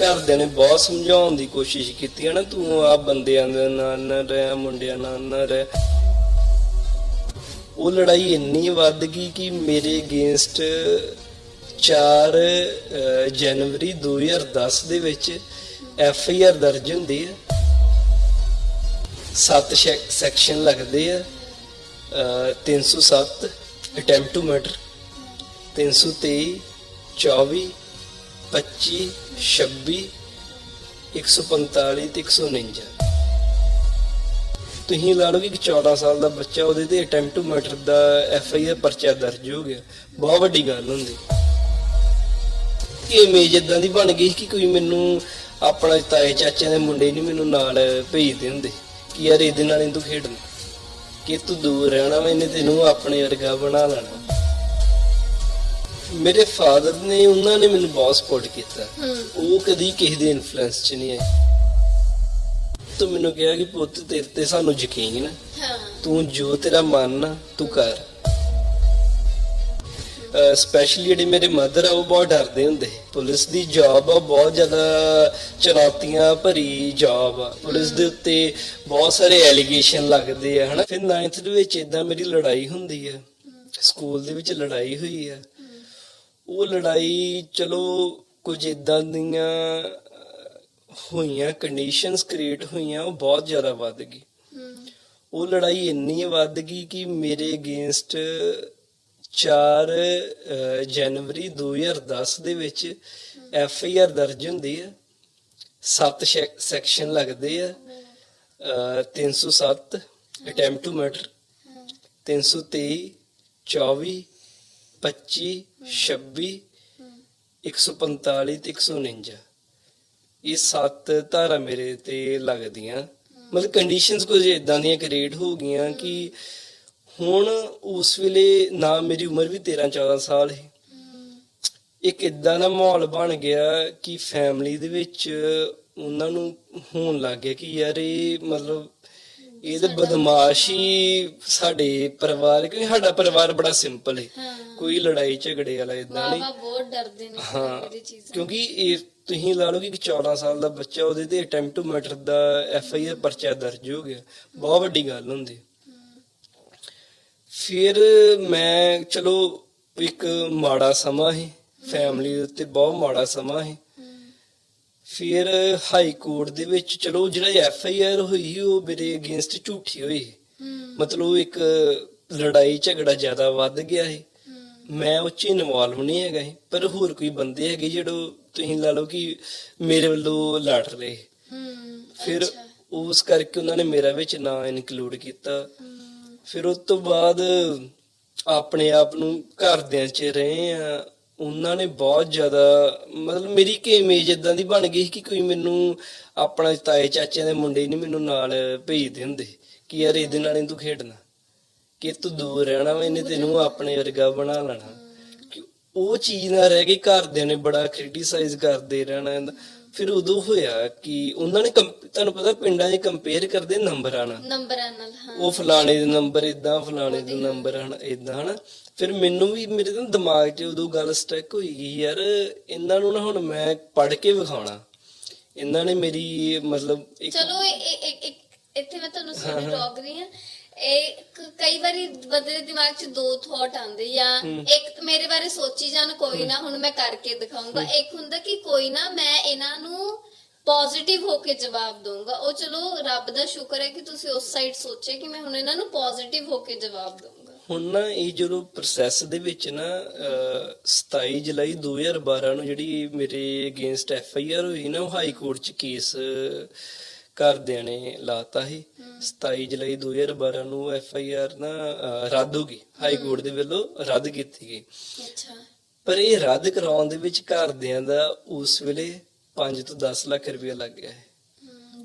ਘਰਦਿਆਂ ਨੇ ਬਹੁਤ ਸਮਝਾਉਣ ਦੀ ਕੋਸ਼ਿਸ਼ ਕੀਤੀ ਹੈ ਨਾ ਤੂੰ ਆ ਬੰਦਿਆਂ ਦੇ ਨਾਲ ਨਾ ਰਹਿ ਮੁੰਡਿਆਂ ਨਾਲ ਨਾ ਰਹਿ। ਉਹ ਲੜਾਈ ਇੰਨੀ ਵੱਧ ਗਈ ਕਿ ਮੇਰੇ ਅਗੇਂਸਟ 4 ਅਹ, ਜਨਵਰੀ 2010 ਦੇ ਵਿੱਚ ਐਫ ਆਈ ਆਰ ਦਰਜ ਹੁੰਦੀ ਹੈ। ਸੱਤ ਸੈਕਸ਼ਨ ਲੱਗਦੇ ਆ ਅਹ, 307 ਅਟੈਂਪਟ ਟੂ ਮਰਡਰ 323 24 25 26 145 ਤੇ 149 ਤੁਸੀਂ ਲਾ ਲਓ ਕਿ ਇੱਕ 14 ਸਾਲ ਦਾ ਬੱਚਾ, ਉਹਦੇ ਤੇ ਅਟੈਂਪਟ ਟੂ ਮਰਡਰ ਦਾ ਐਫ ਆਈ ਆਰ ਪਰਚਾ ਦਰਜ ਹੋ ਗਿਆ। ਬਹੁਤ ਵੱਡੀ ਗੱਲ ਹੁੰਦੀ। ਇਹ ਇਮੇਜ ਇਦਾਂ ਦੀ ਬਣ ਗਈ ਕਿ ਕੋਈ ਮੈਨੂੰ ਆਪਣਾ ਤਾਏ ਚਾਚਿਆਂ ਦੇ ਮੁੰਡੇ ਨਹੀਂ ਮੈਨੂੰ ਨਾਲ ਭੇਜਦੇ ਹੁੰਦੇ ਕਿ ਯਾਰ ਇਹਦੇ ਨਾਲ ਇਹਨੂੰ ਤੂੰ ਖੇਡਣਾ। ਕਿ ਤੂੰ ਦੂਰ ਰਹਿਣਾ ਵਾ, ਇਹਨੇ ਤੈਨੂੰ ਆਪਣੇ ਵਰਗਾ ਬਣਾ ਲੈਣਾ। ਮੇਰੇ ਫਾਦਰ ਨੇ ਉਹਨਾਂ ਨੇ ਮੈਨੂੰ ਬਹੁਤ ਸਪੋਰਟ ਕੀਤਾ। ਉਹ ਕਦੀ ਕਿਸੇ ਦੇ ਇਨਫਲੂਐਂਸ 'ਚ ਨਹੀਂ ਆਏ ਤੂੰ ਮੈਨੂੰ ਕਿਹਾ ਕਿ ਪੁੱਤ ਤੇਰੇ ਤੇ ਸਾਨੂੰ ਯਕੀਨ ਹੈ ਤੂੰ ਜੋ ਤੇਰਾ ਮਨ ਆ ਤੂੰ ਕਰ। ਸਪੈਸ਼ਲੀ ਜਿਹੜੇ ਮੇਰੇ ਮਦਰ ਆ ਉਹ ਬਹੁਤ ਡਰਦੇ ਹੁੰਦੇ ਪੁਲਿਸ ਦੀ ਜੌਬ ਆ ਬਹੁਤ ਜ਼ਿਆਦਾ ਚੁਣੌਤੀਆਂ ਭਰੀ ਜੌਬ ਆ। ਪੁਲਿਸ ਦੇ ਉੱਤੇ ਬਹੁਤ ਸਾਰੇ ਐਲੀਗੇਸ਼ਨ ਲੱਗਦੇ ਆ ਹਨਾ। ਫਿਰ 9th ਦੇ ਵਿੱਚ ਇਦਾਂ ਮੇਰੀ ਲੜਾਈ ਹੁੰਦੀ ਆ। ਸਕੂਲ ਦੇ ਵਿੱਚ ਲੜਾਈ ਹੋਈ ਆ। ਉਹ ਲੜਾਈ ਚਲੋ ਕੁਝ ਇਦਾਂ ਦੀਆਂ ਹੋਈਆਂ ਕੰਡੀਸ਼ਨਸ ਕ੍ਰੀਏਟ ਹੋਈਆਂ ਉਹ ਬਹੁਤ ਜ਼ਿਆਦਾ ਵੱਧ ਗਈ। ਉਹ ਲੜਾਈ ਇੰਨੀ ਵੱਧ ਗਈ ਕਿ ਮੇਰੇ ਅਗੇਂਸਟ 4 ਅਹ, ਜਨਵਰੀ 2010 ਦੇ ਵਿੱਚ ਐਫ ਆਈ ਆਰ ਦਰਜ ਹੁੰਦੀ ਹੈ। ਸੱਤ ਸੈਕਸ਼ਨ ਲੱਗਦੇ ਆ। ਅਹ, 307 ਅਟੈਂਪਟ ਟੂ ਮਰਡਰ 323 24 25 26 145 ਤੇ 149 ਇਹ ਸੱਤ ਧਾਰਾ ਮੇਰੇ ਤੇ ਲੱਗਦੀਆਂ। ਮਤਲਬ ਕੰਡੀਸ਼ਨਸ ਕੁਝ ਇਦਾਂ ਦੀਆਂ ਕ੍ਰੀਏਟ ਹੋ ਗਈਆਂ ਕਿ ਹੁਣ ਉਸ ਵੇਲੇ ਨਾ ਮੇਰੀ ਉਮਰ ਵੀ 13 14 ਸਾਲ ਹੈ ਇੱਕ ਇਦਾਂ ਦਾ ਮਾਹੌਲ ਬਣ ਗਿਆ ਕਿ ਫੈਮਿਲੀ ਦੇ ਵਿੱਚ ਉਹਨਾਂ ਨੂੰ ਹੋਣ ਲੱਗ ਗਿਆ ਕਿ ਯਾਰ ਇਹ ਮਤਲਬ ਇਹ ਤਾਂ ਬਦਮਾਸ਼ੀ ਸਾਡੇ ਪਰਿਵਾਰ ਕਿਉਂਕਿ ਸਾਡਾ ਪਰਿਵਾਰ ਬੜਾ ਸਿੰਪਲ ਹਾਂ। ਕੋਈ ਲੜਾਈ ਝਗੜੇ ਵਾਲਾ ਇਦਾਂ ਨਹੀਂ। ਬਾਬਾ ਬਹੁਤ ਡਰਦੇ ਨੇ ਹਾਂ ਇਹਦੀ ਚੀਜ਼ਾਂ ਕਿਉਂਕਿ ਇਹ ਤੁਸੀਂ ਲਾ ਲਓ ਕਿ ਇੱਕ 14 ਸਾਲ ਦਾ ਬੱਚਾ ਉਹਦੇ ਤੇ ਅਟੈਂਪਟ ਟੂ ਮਰਡਰ ਦਾ ਐਫ ਆਈ ਆਰ ਪਰਚਾ ਦਰਜ ਹੋ ਗਿਆ। ਬਹੁਤ ਵੱਡੀ ਗੱਲ ਹੁੰਦੀ। ਫਿਰ ਮੈਂ ਚਲੋ ਇੱਕ ਮਾੜਾ ਸਮਾਂ ਹੈ ਫੈਮਿਲੀ ਉੱਤੇ ਬਹੁਤ ਮਾੜਾ ਸਮਾਂ ਹੈ ਫਿਰ ਹਾਈ ਕੋਰਟ ਦੇ ਵਿੱਚ ਚਲੋ ਜਿਹੜਾ ਐਫ ਆਈ ਆਰ ਹੋਈ ਉਹ ਮੇਰੇ ਅਗੇਂਸਟ ਝੂਠੀ ਹੋਈ ਮਤਲਬ ਇੱਕ ਲੜਾਈ ਝਗੜਾ ਜ਼ਿਆਦਾ ਵੱਧ ਗਿਆ ਹੈ ਮੈਂ ਉਹ 'ਚ ਇਨਵੋਲਵ ਨਹੀਂ ਹੈਗਾ ਪਰ ਹੋਰ ਕੋਈ ਬੰਦੇ ਹੈਗੇ ਜਿਹੜੇ ਤੁਸੀਂ ਲਾ ਲਓ ਕਿ ਮੇਰੇ ਵੱਲੋਂ ਲੜ ਰਹੇ। ਹੂੰ ਫਿਰ ਉਸ ਕਰਕੇ ਉਹਨਾਂ ਨੇ ਮੇਰਾ ਵਿੱਚ ਨਾਂ ਇਨਕਲੂਡ ਕੀਤਾ। ਫਿਰ ਉਸ ਤੋਂ ਬਾਅਦ ਆਪਣੇ ਆਪ ਨੂੰ ਘਰਦਿਆਂ 'ਚ ਰਹੇ ਆ। ਉਹਨਾਂ ਨੇ ਬਹੁਤ ਜ਼ਿਆਦਾ ਮਤਲਬ ਮੇਰੀ ਕਿ ਇਮੇਜ ਇਦਾਂ ਦੀ ਬਣ ਗਈ ਸੀ ਕਿ ਕੋਈ ਮੈਨੂੰ ਆਪਣਾ ਤਾਏ ਚਾਚੇ ਦੇ ਮੁੰਡੇ ਨਹੀਂ ਮੈਨੂੰ ਨਾਲ ਭੇਜਦੇ ਹੁੰਦੇ ਕਿ ਯਾਰ ਇਹਦੇ ਨਾਲ ਨਹੀਂ ਤੂੰ ਖੇਡਣਾ। ਕਿ ਤੂੰ ਦੂਰ ਰਹਿਣਾ ਵਾ ਇਹਨੇ ਤੈਨੂੰ ਆਪਣੇ ਵਰਗਾ ਬਣਾ ਲੈਣਾ। ਕਿ ਉਹ ਚੀਜ਼ ਨਾ ਰਹਿ ਗਈ ਘਰਦਿਆਂ ਨੇ ਬੜਾ ਕ੍ਰਿਟਿਸਾਈਜ਼ ਕਰਦੇ ਰਹਿਣਾ। ਇਹਦਾ। ਫਿਰ ਉਦੋਂ ਹੋਇਆ ਕਿ ਉਹਨਾਂ ਨੇ ਤੁਹਾਨੂੰ ਪਤਾ ਪਿੰਡਾਂ 'ਚ ਕੰਪੇਅਰ ਕਰਦੇ ਨੰਬਰਾਂ ਨਾਲ। ਨੰਬਰਾਂ ਨਾਲ ਹਾਂ। ਉਹ ਫਲਾਣੇ ਦੇ ਨੰਬਰ ਇਦਾਂ ਫਲਾਣੇ ਦੇ ਨੰਬਰ ਹਨ ਇਦਾਂ ਹਨਾ। ਫਿਰ ਮੈਨੂੰ ਵੀ ਮੇਰੇ ਤਾਂ ਦਿਮਾਗ 'ਚ ਉਦੋਂ ਗੱਲ ਸਟ੍ਰੈਕ ਹੋਈ ਗਈ ਯਾਰ ਇਹਨਾਂ ਨੂੰ ਨਾ ਹੁਣ ਮੈਂ ਪੜ੍ਹ ਕੇ ਵਿਖਾਉਣਾ। ਇਹਨਾਂ ਨੇ ਮੇਰੀ ਮਤਲਬ ਚਲੋ ਇੱਕ- ਇੱਥੇ ਮੈਂ ਤੁਹਾਨੂੰ ਰੋਕ ਰਹੀ ਹਾਂ। ਇਹ ਕ- ਕਈ ਵਾਰੀ ਬੰਦੇ ਦੇ ਦਿਮਾਗ 'ਚ ਦੋ ਥਾਟ ਆਉਂਦੇ ਜਾਂ ਇੱਕ ਮੇਰੇ ਬਾਰੇ ਸੋਚੀ ਜਾਣ ਕੋਈ ਨਾ ਹੁਣ ਮੈਂ ਕਰਕੇ ਦਿਖਾਉਂਗਾ ਇੱਕ ਹੁੰਦਾ ਕਿ ਕੋਈ ਨਾ ਮੈਂ ਇਹਨਾਂ ਨੂੰ ਪੋਜ਼ਿਟਿਵ ਹੋ ਕੇ ਜਵਾਬ ਦਊਂਗਾ। ਉਹ ਚਲੋ ਰੱਬ ਦਾ ਸ਼ੁਕਰ ਹੈ ਕਿ ਤੁਸੀਂ ਉਸ ਸਾਈਡ ਸੋਚੇ ਕਿ ਮੈਂ ਹੁਣ ਇਹਨਾਂ ਨੂੰ ਪੋਜ਼ਿਟਿਵ ਹੋ ਕੇ ਜਵਾਬ ਦਊਂਗਾ। ਹੁਣ ਨਾ ਇਹ ਜਦੋਂ ਪ੍ਰੋਸੈਸ ਦੇ ਵਿੱਚ ਨਾ ਅਹ, 27 ਜੁਲਾਈ 2012 ਨੂੰ ਜਿਹੜੀ ਮੇਰੇ ਅਗੇਂਸਟ ਐਫ ਆਈ ਆਰ ਹੋਈ ਨਾ ਉਹ ਹਾਈ ਕੋਰਟ 'ਚ ਕੇਸ ਘਰਦਿਆਂ ਨੇ ਲਾਤਾ ਸੀ। 27 ਜੁਲਾਈ 2012 ਨੂੰ ਐਫ ਆਈ ਆਰ ਨਾ ਅਹ, ਰੱਦ ਹੋ ਗਈ। ਹਾਈ ਕੋਰਟ ਦੇ ਵੱਲੋਂ ਰੱਦ ਕੀਤੀ ਗਈ। ਅੱਛਾ। ਪਰ ਇਹ ਰੱਦ ਕਰਾਉਣ ਦੇ ਵਿੱਚ ਘਰਦਿਆਂ ਦਾ ਉਸ ਵੇਲੇ 5 ਤੋਂ 10 ਲੱਖ ਰੁਪਏ ਲੱਗ ਗਿਆ ਹੈ।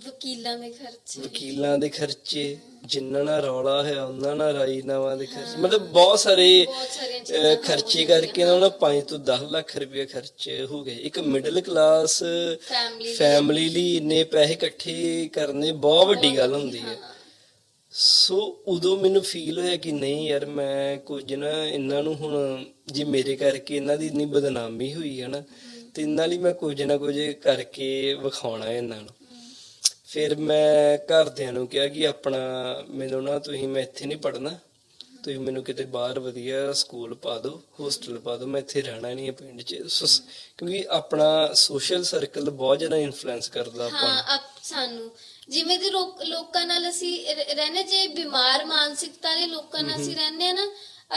ਵਕੀਲਾਂ ਦੇ ਖਰਚੇ। ਵਕੀਲਾਂ ਦੇ ਖਰਚੇ ਜਿੰਨਾਂ ਨਾਲ ਰੌਲਾ ਹੈ ਉਹਨਾਂ ਨਾਲ ਰਾਜੀਨਾਮਾ ਦੇ ਖਰਚੇ। ਮਤਲਬ ਬਹੁਤ ਸਾਰੇ ਬਹੁਤ ਸਾਰੀਆਂ ਅਹ, ਚੀਜ਼ਾਂ ਖਰਚੇ ਕਰਕੇ ਉਹਨਾਂ 5 ਤੋਂ 10 ਲੱਖ ਰੁਪਏ ਖਰਚੇ ਹੋ ਗਏ। ਇੱਕ ਮਿਡਲ ਕਲਾਸ ਫੈਮਿਲੀ ਫੈਮਿਲੀ ਲਈ ਇੰਨੇ ਪੈਸੇ ਇਕੱਠੇ ਕਰਨੇ ਬਹੁਤ ਵੱਡੀ ਗੱਲ ਹੁੰਦੀ ਹੈ। ਸੋ ਉਦੋਂ ਮੈਨੂੰ ਫੀਲ ਹੋਇਆ ਕਿ ਨਹੀਂ ਯਾਰ ਮੈਂ ਕੁਝ ਨਾ ਇਹਨਾਂ ਨੂੰ ਹੁਣ ਜੇ ਮੇਰੇ ਕਰਕੇ ਇਹਨਾਂ ਦੀ ਇੰਨੀ ਬਦਨਾਮੀ ਹੋਈ ਹੈ ਨਾ ਤੇ ਇਹਨਾਂ ਲਈ ਮੈਂ ਕੁਝ ਨਾ ਕੁਝ ਕਰਕੇ ਵਿਖਾਉਣਾ ਇਹਨਾਂ ਨੂੰ। ਫਿਰ ਮੈਂ ਘਰਦਿਆਂ ਨੂੰ ਕਿਹਾ ਕਿ ਆਪਣਾ ਮੈਨੂੰ ਨਾ ਤੁਸੀਂ ਮੈਂ ਇੱਥੇ ਨਹੀਂ ਪੜਨਾ ਤੁਸੀਂ ਮੈਨੂੰ ਕਿਤੇ ਬਾਹਰ ਵਧੀਆ ਸਕੂਲ ਪਾ ਦਿਓ ਹੋਸਟਲ ਪਾ ਦਿਓ ਮੈਂ ਇੱਥੇ ਰਹਿਣਾ ਨਹੀਂ ਹੈ ਪਿੰਡ 'ਚ। ਸੋ- ਕਿਉਂਕਿ ਆਪਣਾ ਸੋਸ਼ਲ ਸਰਕਲ ਬਹੁਤ ਜ਼ਿਆਦਾ ਇਨਫਲੂਐਂਸ ਕਰਦਾ ਆਪਾਂ ਹਾਂ। ਅਪ ਸਾਨੂੰ। ਜਿਵੇਂ ਦੇ ਲੋਕ ਲੋਕਾਂ ਨਾਲ ਅਸੀਂ ਰ- ਰਹਿੰਦੇ ਜੇ ਬਿਮਾਰ ਮਾਨਸਿਕਤਾ ਦੇ ਲੋਕਾਂ ਨਾਲ ਅਸੀਂ ਰਹਿੰਦੇ ਆ ਨਾ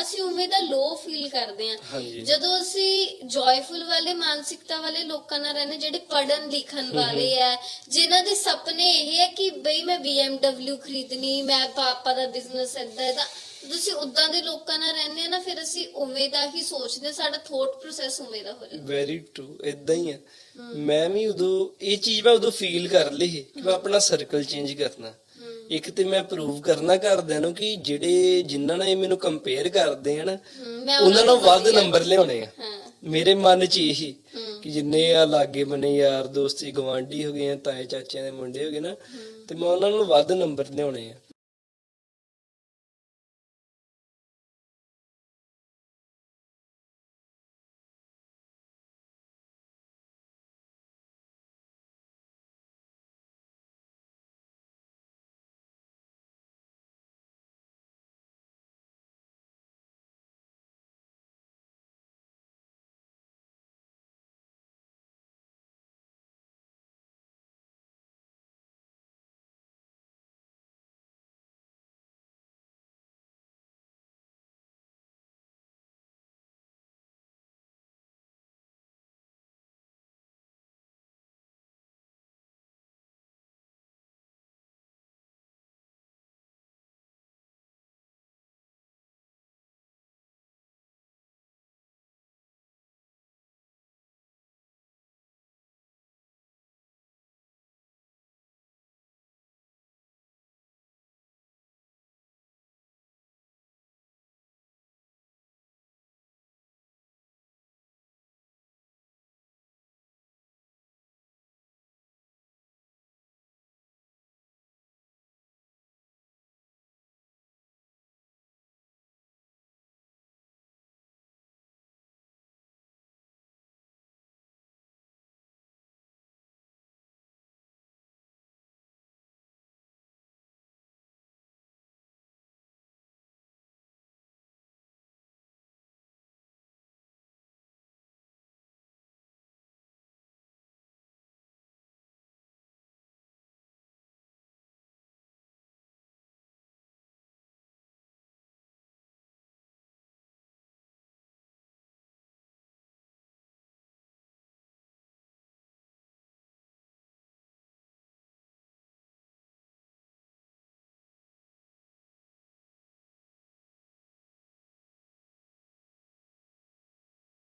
ਅਸੀਂ ਉਵੇਂ ਦਾ ਲੋ ਫੀਲ ਕਰਦੇ ਆ ਜਦੋਂ ਅਸੀਂ ਜੋਇਫੁਲ ਵਾਲੇ ਮਾਨਸਿਕਤਾ ਵਾਲੇ ਲੋਕਾਂ ਨਾਲ ਰਹਿੰਦੇ ਜਿਹੜੇ ਪੜਨ ਲਿਖਣ ਵਾਲੇ ਆ ਜਿਨ੍ਹਾਂ ਦੇ ਸੁਪਨੇ ਇਹ ਹੈ ਕਿ ਬਈ ਮੈਂ BMW ਖਰੀਦਣੀ ਮੈਂ ਪਾਪਾ ਦਾ ਬਿਜ਼ਨਸ ਏਦਾਂ ਦਾ। ਤੁਸੀਂ ਉਦਾਂ ਦੇ ਲੋਕਾਂ ਨਾਲ ਰਹਿੰਦੇ ਆ ਨਾ ਫਿਰ ਅਸੀਂ ਉਵੇਂ ਦਾ ਹੀ ਸੋਚਦੇ ਸਾਡਾ ਥੋਟ ਪ੍ਰੋਸੈਸ ਉਵੇਂ ਦਾ ਹੋ ਜਾਂਦਾ। ਵੈਰੀ ਟਰੂ ਇਦਾਂ ਹੀ ਆ। ਮੈਂ ਵੀ ਉਦੋਂ ਇਹ ਚੀਜ਼ ਮੈਂ ਉਦੋਂ ਫੀਲ ਕਰ ਲਈ ਕਿ ਮੈਂ ਆਪਣਾ ਸਰਕਲ ਚੇਂਜ ਕਰਨਾ। ਇੱਕ ਤੇ ਮੈਂ ਪ੍ਰੂਵ ਕਰਨਾ ਘਰਦਿਆਂ ਨੂੰ ਕਿ ਜਿਹੜੇ ਜਿਨ੍ਹਾਂ ਨਾਲ ਇਹ ਮੈਨੂੰ ਕੰਪੇਅਰ ਕਰਦੇ ਹਨ ਉਹਨਾਂ ਨੂੰ ਵੱਧ ਨੰਬਰ ਲਿਆਉਣੇ ਆ। ਮੇਰੇ ਮਨ 'ਚ ਇਹੀ ਕਿ ਜਿੰਨੇ ਆ ਲਾਗੇ ਬਨੇ ਯਾਰ ਦੋਸਤੀ ਗਵਾਂਢੀ ਹੋ ਗਏ ਆ ਤਾਏ ਚਾਚਿਆਂ ਦੇ ਮੁੰਡੇ ਹੋ ਗਏ ਨਾ ਤੇ ਮੈਂ ਉਹਨਾਂ ਨੂੰ ਵੱਧ ਨੰਬਰ ਲਿਆਉਣੇ ਆ।